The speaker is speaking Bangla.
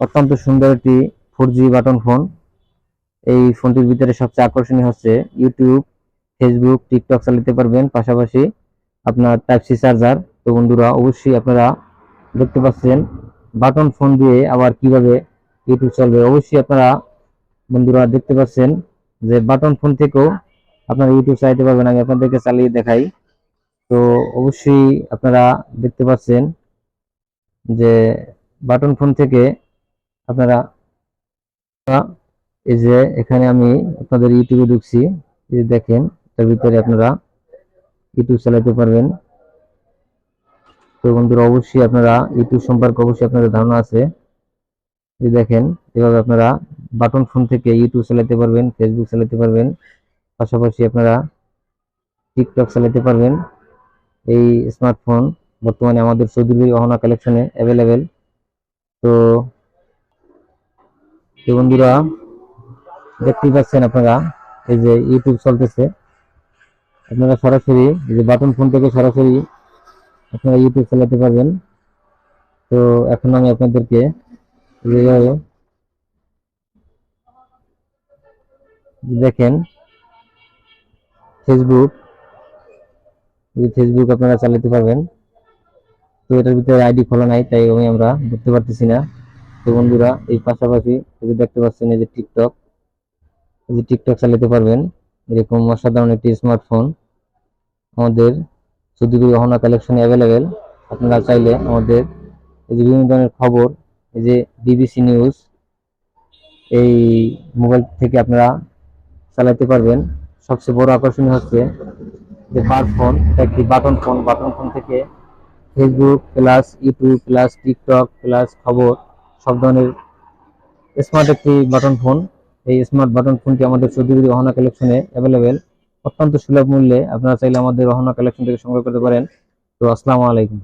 অত্যন্ত সুন্দর একটি ফোর জি বাটন ফোন এই ফোনটির ভিতরে সবচেয়ে আকর্ষণীয় হচ্ছে ইউটিউব ফেসবুক টিকটক চালাতে পারবেন। পাশাপাশি আপনার টাইপ সি চার্জার তো বন্ধুরা, অবশ্যই আপনারা দেখতে পাচ্ছেন বাটন ফোন দিয়ে আবার কীভাবে ইউটিউব চলবে। অবশ্যই আপনারা বন্ধুরা দেখতে পাচ্ছেন যে বাটন ফোন থেকেও আপনারা ইউটিউব চালাতে পারবেন। আমি আপনাদেরকে চালিয়ে দেখাই। তো অবশ্যই আপনারা দেখতে পাচ্ছেন যে বাটন ফোন থেকে আপনারা, এই যে এখানে আমি আপনাদের ইউটিউবে ঢুকছি, এই দেখেন, তার ভিতরে আপনারা ইউটিউব চালাতে পারবেন। তো বন্ধুরা, অবশ্যই আপনারা ইউটিউব সম্পর্কে অবশ্যই আপনাদের ধারণা আছে। এই যে দেখেন, এভাবে আপনারা বাটন ফোন থেকে ইউটিউব চালাতে পারবেন, ফেসবুক চালাতে পারবেন, পাশাপাশি আপনারা টিকটক চালাতে পারবেন। এই স্মার্টফোন বর্তমানে আমাদের চৌধুরী অহনা কালেকশনে অ্যাভেলেবেল তো তো বন্ধুরা দেখতেই পাচ্ছেন আপনারা, এই যে ইউটিউব চলতেছে। আপনারা সরাসরি, এই যে বাটন ফোন থেকে সরাসরি আপনারা ইউটিউব চালাতে পারবেন। তো এখন আমি আপনাদেরকে দেখেন ফেসবুক ফেসবুক আপনারা চালাতে পারবেন। তো এটার ভিতরে আইডি খোলা নাই, তাই আমি আমরা ধরতে পারতেছি না। তো বন্ধুরা, এই পাশাপাশি এই যে দেখতে পাচ্ছেন, এই যে টিকটক, এই যে টিকটক চালাতে পারবেন। এরকম অসাধারণ একটি স্মার্টফোন আমাদের চৌধুরী রহনা কালেকশনে অ্যাভেলেবেল আপনারা চাইলে আমাদের এই যে বিভিন্ন ধরনের খবর, এই যে বিবিসি নিউজ এই মোবাইল থেকে আপনারা চালাতে পারবেন। সবচেয়ে বড় আকর্ষণীয় হচ্ছে যে ফোন একটি বাটন ফোন বাটন ফোন থেকে Facebook plus YouTube plus TikTok plus খবর সব ধরনের স্মার্ট একটি বাটন ফোন এই স্মার্ট বাটন ফোনটি আমাদের চৌধুরী রহনা কালেকশনে অ্যাভেলেবেল অত্যন্ত সুলভ মূল্যে আপনারা চাইলে আমাদের রহনা কালেকশন থেকে সংগ্রহ করতে পারেন। তো আসসালামু আলাইকুম।